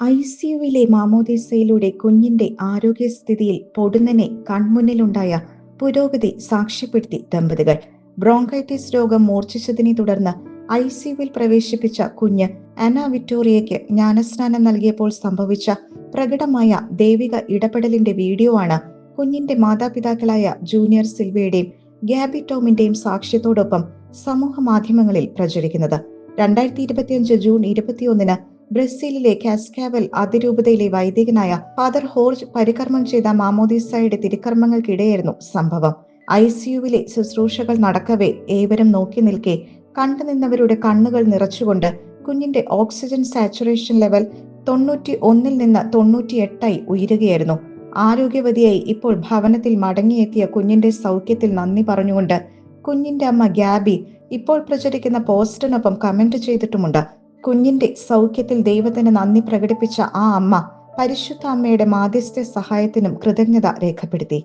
I സിയുവിലെ മാമോദീസയിലൂടെ കുഞ്ഞിന്റെ ആരോഗ്യസ്ഥിതിയിൽ പൊടുന്നനെ കൺമുന്നിലുണ്ടായ പുരോഗതി സാക്ഷ്യപ്പെടുത്തി ദമ്പതികൾ. ബ്രോങ്കൈറ്റിസ് രോഗം മൂർച്ഛിച്ചതിനെ തുടർന്ന് ഐ സിയുവിൽ പ്രവേശിപ്പിച്ച കുഞ്ഞ് അന വിക്ടോറിയയ്ക്ക് ജ്ഞാനസ്നാനം നൽകിയപ്പോൾ സംഭവിച്ച പ്രകടമായ ദൈവിക ഇടപെടലിന്റെ വീഡിയോ ആണ് കുഞ്ഞിന്റെ മാതാപിതാക്കളായ ജൂനിയർ സിൽവയുടെയും ഗാബി ടോമിന്റെയും സാക്ഷ്യത്തോടൊപ്പം സമൂഹ മാധ്യമങ്ങളിൽ പ്രചരിക്കുന്നത്. രണ്ടായിരത്തി ഇരുപത്തിയഞ്ച് ജൂൺ ഇരുപത്തിയൊന്നിന് ബ്രസീലിലെ കാസ്കാവൽ അതിരൂപതയിലെ വൈദികനായ ഫാദർ ഹോർജ് പരികർമ്മം ചെയ്ത മാമോദിസയുടെ തിരുക്കർമ്മങ്ങൾക്കിടെയായിരുന്നു സംഭവം. ഐ സിയുവിലെ ശുശ്രൂഷകൾ നടക്കവേ ഏവരും നോക്കി നിൽക്കെ കണ്ടുനിന്നവരുടെ കണ്ണുകൾ നിറച്ചുകൊണ്ട് കുഞ്ഞിന്റെ ഓക്സിജൻ സാച്ചുറേഷൻ ലെവൽ തൊണ്ണൂറ്റി ഒന്നിൽ നിന്ന് തൊണ്ണൂറ്റി എട്ടായി ഉയരുകയായിരുന്നു. ആരോഗ്യവതിയായി ഇപ്പോൾ ഭവനത്തിൽ മടങ്ങിയെത്തിയ കുഞ്ഞിന്റെ സൗഖ്യത്തിൽ നന്ദി പറഞ്ഞുകൊണ്ട് കുഞ്ഞിന്റെ അമ്മ ഗ്യാബി ഇപ്പോൾ പ്രചരിക്കുന്ന പോസ്റ്റിനൊപ്പം കമന്റ് ചെയ്തിട്ടുമുണ്ട്. കുഞ്ഞിന്റെ സൗഖ്യത്തിൽ ദൈവത്തിന് നന്ദി പ്രകടിപ്പിച്ച ആ അമ്മ പരിശുദ്ധ അമ്മയുടെ മാധ്യസ്ഥ സഹായത്തിനും കൃതജ്ഞത രേഖപ്പെടുത്തി.